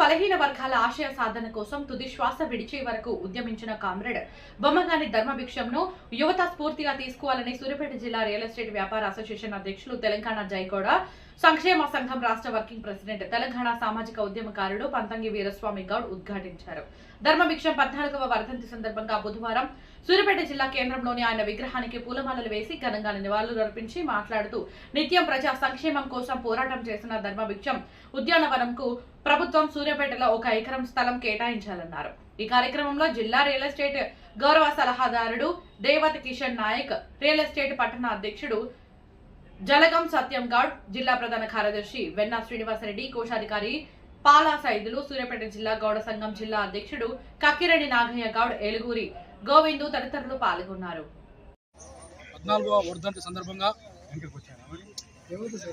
వర్గాల ఆశయ సాధన కోసం తుది శ్వాస విడిచే వరకు ఉద్యమించిన కామ్రేడ్ బొమ్మగాని ధర్మభిక్షంను యువత స్ఫూర్తిగా తీసుకోవాలని సూర్యాపేట జిల్లా రియల్ ఎస్టేట్ వ్యాపార అసోసియేషన్ అధ్యక్షులు తెలంగాణ జైకోడ సంక్షేమ సంఘం రాష్ట్ర వర్కింగ్ ప్రెసిడెంట్ తెలంగాణ సామాజిక ఉద్యమకారుడు పంతంగి వీరస్వామి గౌడ్ ఉద్ఘాటించారు. ధర్మభిక్షం పద్నాలుగవ వర్ధంతి సందర్భంగా బుధవారం సూర్యాపేట జిల్లా కేంద్రంలోని ఆయన విగ్రహానికి పూలమాలలు వేసి ఘనంగా నివాళులు అర్పించి మాట్లాడుతూ నిత్యం ప్రజా సంక్షేమం కోసం పోరాటం చేసిన ధర్మభిక్షం ఉద్యానవనంకు ప్రభుత్వం సూర్య సూర్యాపేటలో ఒక ఎకరం స్థలం కేటాయించాలన్నారు. ఈ కార్యక్రమంలో జిల్లా రియల్ ఎస్టేట్ గౌరవ సలహాదారుడు దేవత కిషన్ నాయక్ రియల్ ఎస్టేట్ పట్టణ అధ్యక్షుడు జలగం సత్యం గౌడ్ జిల్లా ప్రధాన కార్యదర్శి వెన్నా శ్రీనివాసరెడ్డి కోశాధికారి పాలా సైదులు సూర్యాపేట జిల్లా గౌడ సంఘం జిల్లా అధ్యక్షుడు కక్కిరెడ్డి నాగయ్య గౌడ్ ఏలుగురి గోవిందు తదితరులు పాల్గొన్నారు. పద్నాలుగవ వర్ధంతి సందర్భంగా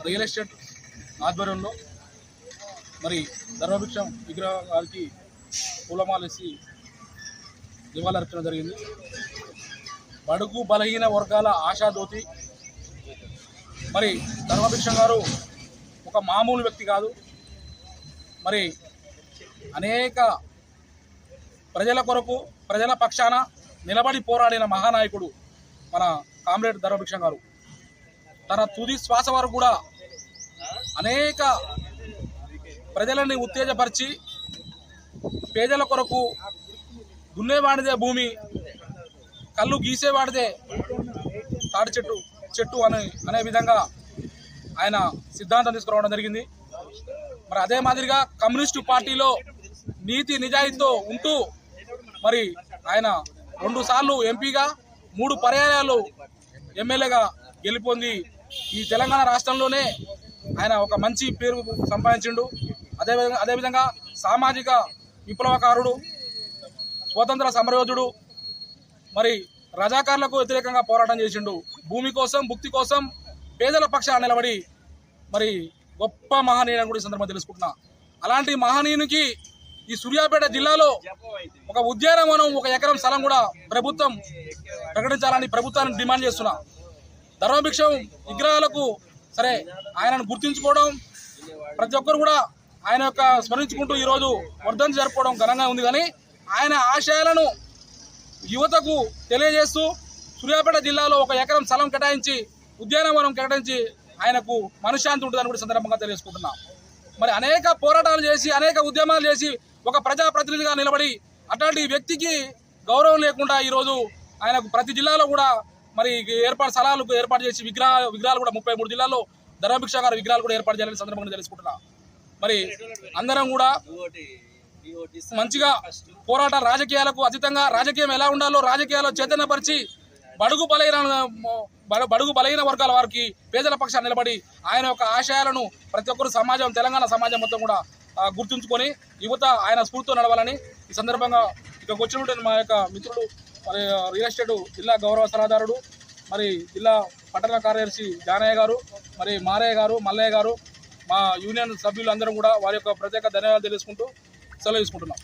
రియల్ ఎస్టేట్ ఆధ్వర్యంలో మరి ధర్మభిక్షం విగ్రహానికి పూలమాలేసి నివాళులర్పణ జరిగింది. బడుగు బలహీన వర్గాల ఆశాదోతి మరి ధర్మభిక్షం గారు ఒక మామూలు వ్యక్తి కాదు. మరి అనేక ప్రజల కొరకు ప్రజల పక్షాన నిలబడి పోరాడిన మహానాయకుడు మన కామ్రేడ్ ధర్మభిక్షం గారు. తన తుది శ్వాస వరకు కూడా అనేక ప్రజలని ఉత్తేజపరిచి పేదల కొరకు దున్నేవాడిదే భూమి కళ్ళు గీసేవాడిదే తాడి చెట్టు చెట్టు అని అనే విధంగా ఆయన సిద్ధాంతం తీసుకురావడం జరిగింది. మరి అదే మాదిరిగా కమ్యూనిస్టు పార్టీలో నీతి నిజాయితీతో ఉంటూ మరి ఆయన రెండు సార్లు ఎంపీగా మూడు పర్యాయాలు ఎమ్మెల్యేగా గెలుపొంది ఈ తెలంగాణ రాష్ట్రంలోనే ఆయన ఒక మంచి పేరు సంపాదించిండు. అదేవిధంగా అదేవిధంగా సామాజిక విప్లవకారుడు స్వతంత్ర సమరయోధుడు మరి రజాకారులకు వ్యతిరేకంగా పోరాటం చేసిండు. భూమి కోసం భుక్తి కోసం పేదల పక్షాన నిలబడి మరి గొప్ప మహనీయుని కూడా ఈ సందర్భంగా తెలుసుకుంటున్నా. అలాంటి మహనీయునికి ఈ సూర్యాపేట జిల్లాలో ఒక ఉద్యానవనం ఒక ఎకరం స్థలం కూడా ప్రభుత్వం ప్రకటించాలని ప్రభుత్వాన్ని డిమాండ్ చేస్తున్నా. ధర్మభిక్షం విగ్రహాలకు సరే ఆయనను గుర్తించుకోవడం ప్రతి ఒక్కరు కూడా ఆయన యొక్క స్మరించుకుంటూ ఈరోజు వర్ధంతి జరుపుకోవడం ఘనంగా ఉంది. కానీ ఆయన ఆశయాలను యువతకు తెలియజేస్తూ సూర్యాపేట జిల్లాలో ఒక ఎకరం స్థలం కేటాయించి ఉద్యానవనం కేటాయించి ఆయనకు మనశ్శాంతి ఉంటుందని కూడా సందర్భంగా తెలియజేసుకుంటున్నాం. మరి అనేక పోరాటాలు చేసి అనేక ఉద్యమాలు చేసి ఒక ప్రజాప్రతినిధిగా నిలబడి అట్లాంటి వ్యక్తికి గౌరవం లేకుండా ఈరోజు ఆయనకు ప్రతి జిల్లాలో కూడా మరి ఏర్పాటు స్థలాలకు ఏర్పాటు చేసి విగ్రహ విగ్రహాలు కూడా ముప్పై మూడు జిల్లాల్లో ధర్మభిక్ష గారి విగ్రహాలు కూడా ఏర్పాటు చేయాలని సందర్భంగా తెలుసుకుంటున్నాను మరి అందరం కూడా మంచిగా పోరాట రాజకీయాలకు అతీతంగా రాజకీయం ఎలా ఉండాలో రాజకీయాల్లో చైతన్యపరిచి బడుగు బలైన బడుగు బలైన వర్గాల వారికి పేదల పక్షాన్ని నిలబడి ఆయన యొక్క ఆశయాలను ప్రతి ఒక్కరు సమాజం తెలంగాణ సమాజం మొత్తం కూడా గుర్తుంచుకొని యువత ఆయన స్ఫూర్తితో నడవాలని ఈ సందర్భంగా ఇక్కడికి వచ్చినటువంటి మా యొక్క మిత్రుడు మరి రియల్ ఎస్టేట్ జిల్లా గౌరవ సలహాదారుడు మరి జిల్లా పట్టణ కార్యదర్శి జానయ్య గారు మరి మారయ్య గారు మల్లయ్య గారు మా యూనియన్ సభ్యులందరూ కూడా వారి యొక్క ప్రత్యేక ధన్యవాదాలు తెలుసుకుంటూ సెలవు తీసుకుంటున్నాం.